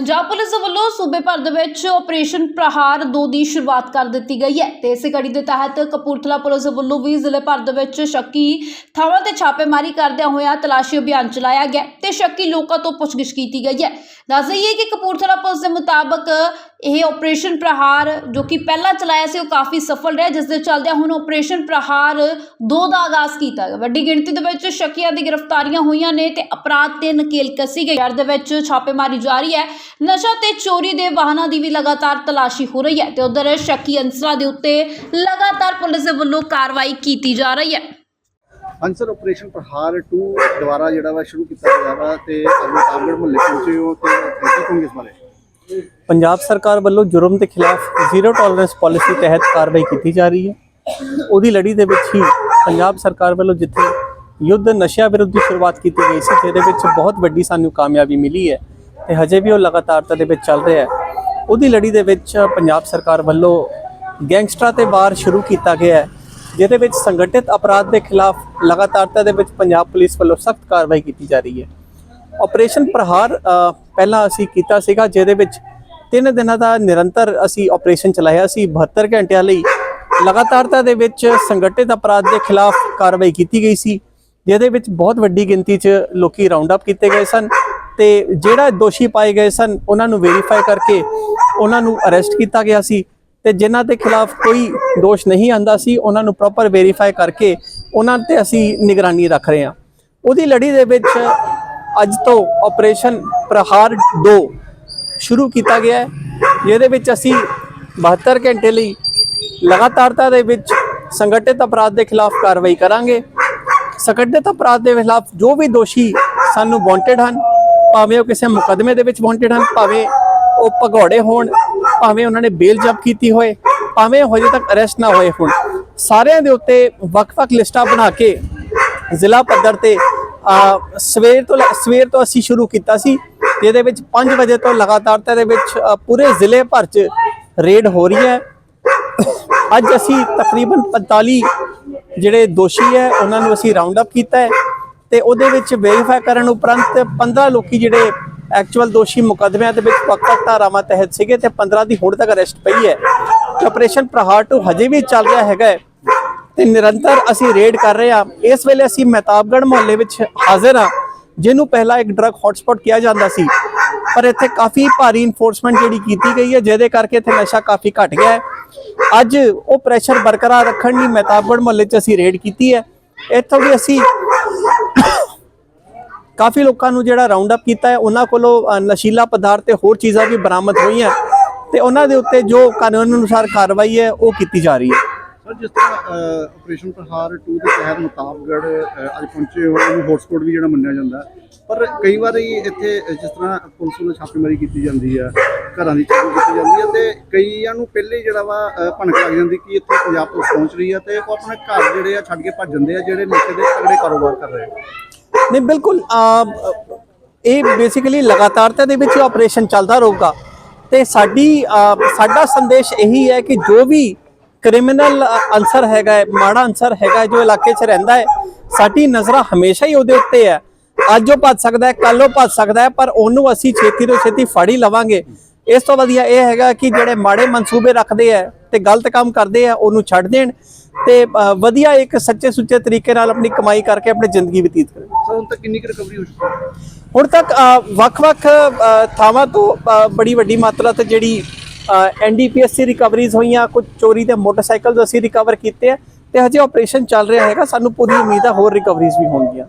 Punjab police ਵੱਲੋਂ ਸੂਬੇ ਭਰ ਦੇ ਵਿੱਚ ਆਪਰੇਸ਼ਨ ਪ੍ਰਹਾਰ 2 ਦੀ ਸ਼ੁਰੂਆਤ ਕਰ ਦਿੱਤੀ ਗਈ ਹੈ ਤੇ ਇਸੇ ਕੜੀ ਦੇ ਤਹਿਤ ਕਪੂਰਥਲਾ ਪੁਲਿਸ ਵੱਲੋਂ ਵੀ ਜ਼ਿਲ੍ਹੇ ਭਰ ਦੇ ਵਿੱਚ ਸ਼ੱਕੀ ਥਾਵਾਂ ਤੇ ਛਾਪੇਮਾਰੀ ਕਰਦਿਆਂ ਹੋਇਆ ਤਲਾਸ਼ੀ ਅਭਿਆਨ ਚਲਾਇਆ ਗਿਆ ਤੇ ਸ਼ੱਕੀ ਲੋਕਾਂ ਤੋਂ ਪੁੱਛਗਿੱਛ ਕੀਤੀ ਗਈ ਹੈ। ਦੱਸ ਦਈਏ ਕਿ ਕਪੂਰਥਲਾ ਪੁਲਿਸ ਦੇ ਮੁਤਾਬਕ ਇਹ ਆਪਰੇਸ਼ਨ ਪ੍ਰਹਾਰ ਜੋ ਕਿ ਪਹਿਲਾਂ ਚਲਾਇਆ ਸੀ, ਉਹ ਕਾਫੀ ਸਫਲ ਰਿਹਾ, ਜਿਸ ਦੇ ਚੱਲਦਿਆਂ ਹੁਣ ਆਪਰੇਸ਼ਨ ਪ੍ਰਹਾਰ 2 ਦਾ ਆਗਾਜ਼ ਕੀਤਾ ਗਿਆ। ਵੱਡੀ ਗਿਣਤੀ ਦੇ ਵਿੱਚ ਸ਼ੱਕੀਆਂ ਦੀ ਗ੍ਰਿਫਤਾਰੀਆਂ ਹੋਈਆਂ ਨੇ ਤੇ ਅਪਰਾਧ ਤੇ ਨਕੇਲ ਕੱਸੀ ਗਈ ਸ਼ਹਿਰ ਦੇ ਵਿੱਚ ਛਾਪੇਮਾਰੀ ਜਾਰੀ ਹੈ। ਨਸ਼ਾ ਤੇ ਚੋਰੀ ਦੇ ਵਾਹਨਾਂ ਦੀ ਵੀ ਲਗਾਤਾਰ ਤਲਾਸ਼ੀ ਹੋ ਰਹੀ ਹੈ ਤੇ ਉਧਰ ਸ਼ੱਕੀ ਅੰਸਰਾਂ ਦੇ ਉੱਤੇ ਲਗਾਤਾਰ ਪੁਲਿਸ ਦੇ ਵੱਲੋਂ ਕਾਰਵਾਈ ਕੀਤੀ ਜਾ ਰਹੀ ਹੈ। ਹਾਂਜੀ ਆਪਰੇਸ਼ਨ ਪ੍ਰਹਾਰ 2 ਦੁਬਾਰਾ ਜਿਹੜਾ ਵਾ ਸ਼ੁਰੂ ਕੀਤਾ ਗਿਆ ਵਾ ਤੇ ਅਮਰਤਾਬਗੜ ਮੁਹੱਲੇ ਪਹੁੰਚੇ ਹੋ ਤੇ ਕੀ ਕਹੋਗੇ ਇਸ ਬਾਰੇ? ਪੰਜਾਬ ਸਰਕਾਰ ਵੱਲੋਂ ਜੁਰਮ ਦੇ ਖਿਲਾਫ ਜ਼ੀਰੋ ਟੋਲਰੈਂਸ ਪਾਲਿਸੀ ਤਹਿਤ ਕਾਰਵਾਈ ਕੀਤੀ ਜਾ ਰਹੀ ਹੈ। ਉਹਦੀ ਲੜੀ ਦੇ ਵਿੱਚ ਹੀ ਪੰਜਾਬ ਸਰਕਾਰ ਵੱਲੋਂ ਜਿੱਥੇ ਯੁੱਧ ਨਸ਼ਿਆਂ ਵਿਰੁੱਧ ਦੀ ਸ਼ੁਰੂਆਤ ਕੀਤੀ ਗਈ ਸੀ, ਜਿਹਦੇ ਵਿੱਚ ਬਹੁਤ ਵੱਡੀ ਸਾਨੂੰ ਕਾਮਯਾਬੀ ਮਿਲੀ ਹੈ ਤੇ ਹਜੇ ਵੀ ਉਹ ਲਗਾਤਾਰਤਾ ਦੇ ਵਿੱਚ ਚੱਲ ਰਿਹਾ ਹੈ। ਉਹਦੀ ਲੜੀ ਦੇ ਵਿੱਚ ਪੰਜਾਬ ਸਰਕਾਰ ਵੱਲੋਂ ਗੈਂਗਸਟਰਾਂ ਤੇ ਵਾਰ ਸ਼ੁਰੂ ਕੀਤਾ ਗਿਆ ਹੈ, ਜਿਹਦੇ ਵਿੱਚ ਸੰਗਠਿਤ ਅਪਰਾਧ ਦੇ ਖਿਲਾਫ ਲਗਾਤਾਰਤਾ ਦੇ ਵਿੱਚ ਪੰਜਾਬ ਪੁਲਿਸ ਵੱਲੋਂ ਸਖਤ ਕਾਰਵਾਈ ਕੀਤੀ ਜਾ ਰਹੀ ਹੈ। ਆਪਰੇਸ਼ਨ ਪ੍ਰਹਾਰ ਪਹਿਲਾਂ ਅਸੀਂ ਕੀਤਾ ਸੀਗਾ, ਜਿਹਦੇ ਵਿੱਚ ਤਿੰਨ ਦਿਨਾਂ ਦਾ ਨਿਰੰਤਰ ਅਸੀਂ ਆਪਰੇਸ਼ਨ ਚਲਾਇਆ ਸੀ 72 ਘੰਟਿਆਂ ਲਈ। ਲਗਾਤਾਰਤਾ ਦੇ ਵਿੱਚ ਸੰਗਠਿਤ ਅਪਰਾਧ ਦੇ ਖਿਲਾਫ ਕਾਰਵਾਈ ਕੀਤੀ ਗਈ ਸੀ, ਜਿਹਦੇ ਵਿੱਚ ਬਹੁਤ ਵੱਡੀ ਗਿਣਤੀ 'ਚ ਲੋਕੀ ਰਾਉਂਡ ਅਪ ਕੀਤੇ ਗਏ ਸਨ ਤੇ ਜਿਹੜਾ ਦੋਸ਼ੀ ਪਾਏ ਗਏ ਸਨ, ਉਹਨਾਂ ਨੂੰ ਵੈਰੀਫਾਈ ਕਰਕੇ ਉਹਨਾਂ ਨੂੰ ਅਰੈਸਟ ਕੀਤਾ ਗਿਆ ਸੀ ਤੇ ਜਿਨ੍ਹਾਂ ਦੇ ਖਿਲਾਫ ਕੋਈ ਦੋਸ਼ ਨਹੀਂ ਆਂਦਾ ਸੀ, ਉਹਨਾਂ ਨੂੰ ਪ੍ਰੋਪਰ ਵੈਰੀਫਾਈ ਕਰਕੇ ਉਹਨਾਂ ਤੇ ਅਸੀਂ ਨਿਗਰਾਨੀ ਰੱਖ ਰਹੇ ਹਾਂ। ਉਹਦੀ ਲੜੀ ਦੇ ਵਿੱਚ ਅੱਜ ਤੋਂ ਆਪਰੇਸ਼ਨ ਪ੍ਰਹਾਰ 2 ਸ਼ੁਰੂ ਕੀਤਾ ਗਿਆ ਹੈ। ਜਿਹਦੇ ਵਿੱਚ ਅਸੀਂ 72 ਘੰਟੇ ਲਈ ਲਗਾਤਾਰਤਾ ਦੇ ਵਿੱਚ ਸੰਗਠਿਤ ਅਪਰਾਧ ਦੇ ਖਿਲਾਫ ਕਾਰਵਾਈ ਕਰਾਂਗੇ। ਸੰਗਠਿਤ ਅਪਰਾਧ ਦੇ ਖਿਲਾਫ ਜੋ ਵੀ ਦੋਸ਼ੀ ਸਾਨੂੰ ਵਾਂਟਡ ਹਨ, ਭਾਵੇਂ ਉਹ ਕਿਸੇ ਮੁਕਦਮੇ ਦੇ ਵਿੱਚ ਵਾਂਟਡ ਹਨ, ਭਾਵੇਂ ਉਹ ਭਗੌੜੇ ਹੋਣ, ਭਾਵੇਂ ਉਹਨਾਂ ਨੇ ਬੇਲ ਜਬ ਕੀਤੀ ਹੋਏ, ਭਾਵੇਂ ਉਹ ਹਜੇ ਤੱਕ ਅਰੈਸਟ ਨਾ ਹੋਏ ਹੋਣ, ਸਾਰਿਆਂ ਦੇ ਉੱਤੇ ਵੱਖ-ਵੱਖ ਲਿਸਟਾਂ ਬਣਾ ਕੇ ਜ਼ਿਲ੍ਹਾ ਪੱਧਰ ਤੇ ਸਵੇਰ ਤੋਂ ਲੈ- ਸਵੇਰ ਤੋਂ ਅਸੀਂ ਸ਼ੁਰੂ ਕੀਤਾ ਸੀ ਜਿਹਦੇ ਵਿੱਚ 5 ਵਜੇ ਤੋਂ ਲਗਾਤਾਰ ਲਗਾਤਾਰਤਾ ਦੇ ਵਿੱਚ ਪੂਰੇ ਜ਼ਿਲ੍ਹੇ ਭਰ 'ਚ ਰੇਡ ਹੋ ਰਹੀ ਹੈ। ਅੱਜ ਅਸੀਂ ਤਕਰੀਬਨ 45 ਜਿਹੜੇ ਦੋਸ਼ੀ ਹੈ, ਉਹਨਾਂ ਨੂੰ ਅਸੀਂ ਰਾਉਂਡ ਅਪ ਕੀਤਾ ਹੈ ਤੇ ਉਹਦੇ ਵਿੱਚ ਵੈਰੀਫਾਈ ਕਰਨ ਉਪਰੰਤ 15 ਲੋਕੀ ਜਿਹੜੇ ਐਕਚੁਅਲ ਦੋਸ਼ੀ ਮੁਕੱਦਮਿਆਂ ਦੇ ਵਿੱਚ ਵੱਖ-ਵੱਖ ਧਾਰਾਵਾਂ ਤਹਿਤ ਸੀਗੇ ਤੇ 15 ਦੀ ਹੁਣ ਤੱਕ ਅਰੈਸਟ ਪਈ ਹੈ। ਆਪਰੇਸ਼ਨ ਪ੍ਰਹਾਰ ਟੂ ਹਜੇ ਵੀ ਚੱਲ ਰਿਹਾ ਹੈਗਾ ਤੇ ਨਿਰੰਤਰ ਅਸੀਂ ਰੇਡ ਕਰ ਰਹੇ ਹਾਂ। ਇਸ ਵੇਲੇ ਅਸੀਂ ਮਹਿਤਾਬਗੜ੍ਹ ਮੁਹੱਲੇ ਵਿੱਚ ਹਾਜ਼ਰ ਹਾਂ, ਜਿਹਨੂੰ ਪਹਿਲਾਂ ਇੱਕ ਡਰੱਗ ਹੌਟਸਪੌਟ ਕਿਹਾ ਜਾਂਦਾ ਸੀ। ਪਰ ਇੱਥੇ ਕਾਫੀ ਭਾਰੀ ਇਨਫੋਰਸਮੈਂਟ ਜਿਹੜੀ ਕੀਤੀ ਗਈ ਹੈ, ਜਿਹਦੇ ਕਰਕੇ ਇੱਥੇ ਨਸ਼ਾ ਕਾਫੀ ਘਟ ਗਿਆ ਹੈ। ਅੱਜ ਉਹ ਪ੍ਰੈਸ਼ਰ ਬਰਕਰਾਰ ਰੱਖਣ ਲਈ ਮਹਿਤਾਬਗੜ੍ਹ ਮੁਹੱਲੇ 'ਚ ਅਸੀਂ ਰੇਡ ਕੀਤੀ ਹੈ। ਇੱਥੋਂ ਵੀ ਅਸੀਂ ਕਾਫੀ ਲੋਕਾਂ ਨੂੰ ਜਿਹੜਾ ਰਾਉਂਡ ਅਪ ਕੀਤਾ ਹੈ, ਉਹਨਾਂ ਕੋਲੋਂ ਨਸ਼ੀਲਾ ਪਦਾਰਥ ਤੇ ਹੋਰ ਚੀਜ਼ਾਂ ਵੀ ਬਰਾਮਦ ਹੋਈਆਂ। ਤੇ ਉਹਨਾਂ ਦੇ ਉੱਤੇ ਜੋ ਕਾਨੂੰਨ ਅਨੁਸਾਰ ਕਾਰਵਾਈ ਹੈ, ਉਹ ਕੀਤੀ ਜਾ ਰਹੀ ਹੈ। ਪਰ ਜਿਸ ਤਰ੍ਹਾਂ ਆਪਰੇਸ਼ਨ ਪ੍ਰਹਾਰ 2 ਦੇ ਤਹਿਤ ਮੁਤਾਬਗੜ ਅੱਜ ਪਹੁੰਚੇ ਹੋ ਉਹਨੂੰ ਹੌਟਸਪੌਟ ਵੀ ਜਿਹੜਾ ਮੰਨਿਆ ਜਾਂਦਾ ਪਰ ਕਈ ਵਾਰੀ ਇੱਥੇ ਜਿਸ ਤਰ੍ਹਾਂ ਪੁਲਿਸ ਵੱਲੋਂ ਛਾਪੇਮਾਰੀ ਕੀਤੀ ਜਾਂਦੀ ਹੈ, ਘਰਾਂ ਦੀ ਚੈਕਿੰਗ ਕੀਤੀ ਜਾਂਦੀ ਹੈ ਤੇ ਕਈਆਂ ਨੂੰ ਪਹਿਲੇ ਜਿਹੜਾ ਵਾ ਭਣਕ ਲੱਗ ਜਾਂਦੀ ਕਿ ਇੱਥੇ ਪੰਜਾਬ ਪੁਲਿਸ ਪਹੁੰਚ ਰਹੀ ਹੈ ਤੇ ਉਹ ਆਪਣੇ ਘਰ ਜਿਹੜੇ ਆ ਛੱਡ ਕੇ ਭੱਜ ਜਾਂਦੇ ਆ, ਜਿਹੜੇ ਨਸ਼ੇ ਦੇ ਤਗੜੇ ਕਾਰੋਬਾਰ ਕਰ ਰਹੇ ਆ। ਨਹੀਂ, ਬਿਲਕੁਲ ਇਹ ਬੇਸਿਕਲੀ ਲਗਾਤਾਰਤਾ ਦੇ ਵਿੱਚ ਆਪਰੇਸ਼ਨ ਚੱਲਦਾ ਰਹੂਗਾ। ਤੇ ਸਾਡੀ ਸਾਡਾ ਸੰਦੇਸ਼ ਇਹੀ ਹੈ ਕਿ ਜੋ ਵੀ ਕ੍ਰਿਮੀਨਲ ਅਨਸਰ ਹੈਗਾ ਹੈ ਮਾੜਾ ਅਨਸਰ ਹੈਗਾ ਹੈ, ਜੋ ਇਲਾਕੇ 'ਚ ਰਹਿੰਦਾ ਹੈ ਸਾਡੀ ਨਜ਼ਰਾਂ ਹਮੇਸ਼ਾ ਹੀ ਉਹਦੇ ਉੱਤੇ ਹੈ। ਅੱਜ ਉਹ ਭੱਜ ਸਕਦਾ ਹੈ ਕੱਲ ਉਹ ਭੱਜ ਸਕਦਾ ਹੈ ਪਰ ਉਹਨੂੰ ਅਸੀਂ ਛੇਤੀ ਤੋਂ ਛੇਤੀ ਫੜ ਹੀ ਲਵਾਂਗੇ। ਇਸ ਤੋਂ ਵਧੀਆ ਇਹ ਹੈਗਾ ਕਿ ਜਿਹੜੇ ਮਾੜੇ ਮਨਸੂਬੇ ਰੱਖਦੇ ਆ ਤੇ ਗਲਤ ਕੰਮ ਕਰਦੇ ਆ ਉਹਨੂੰ ਛੱਡ ਦੇਣ ਤੇ ਵਧੀਆ ਇੱਕ ਸੱਚੇ ਸੁੱਚੇ ਤਰੀਕੇ ਨਾਲ ਆਪਣੀ ਕਮਾਈ ਕਰਕੇ ਆਪਣੀ ਜ਼ਿੰਦਗੀ ਬਤੀਤ ਕਰਨ ਸਰ ਹੁਣ ਤੱਕ ਕਿੰਨੀ ਰਿਕਵਰੀ ਹੋ ਚੁੱਕੀ ਹੈ? ਹੁਣ ਤੱਕ ਵੱਖ-ਵੱਖ ਥਾਵਾਂ ਤੋਂ ਬੜੀ ਵੱਡੀ ਮਾਤਰਾ ਤੇ ਜਿਹੜੀ ਐਨਡੀਪੀਐਸਸੀ ਰਿਕਵਰੀਜ਼ ਹੋਈਆਂ, ਕੁਝ ਚੋਰੀ ਦੇ ਮੋਟਰਸਾਈਕਲ ਅਸੀਂ ਰਿਕਵਰ ਕੀਤੇ ਆ ਤੇ ਹਜੇ ਆਪਰੇਸ਼ਨ ਚੱਲ ਰਿਹਾ ਹੈਗਾ, ਸਾਨੂੰ ਪੂਰੀ ਉਮੀਦ ਆ ਹੋਰ ਰਿਕਵਰੀਜ਼ ਵੀ ਹੋਣਗੀਆਂ।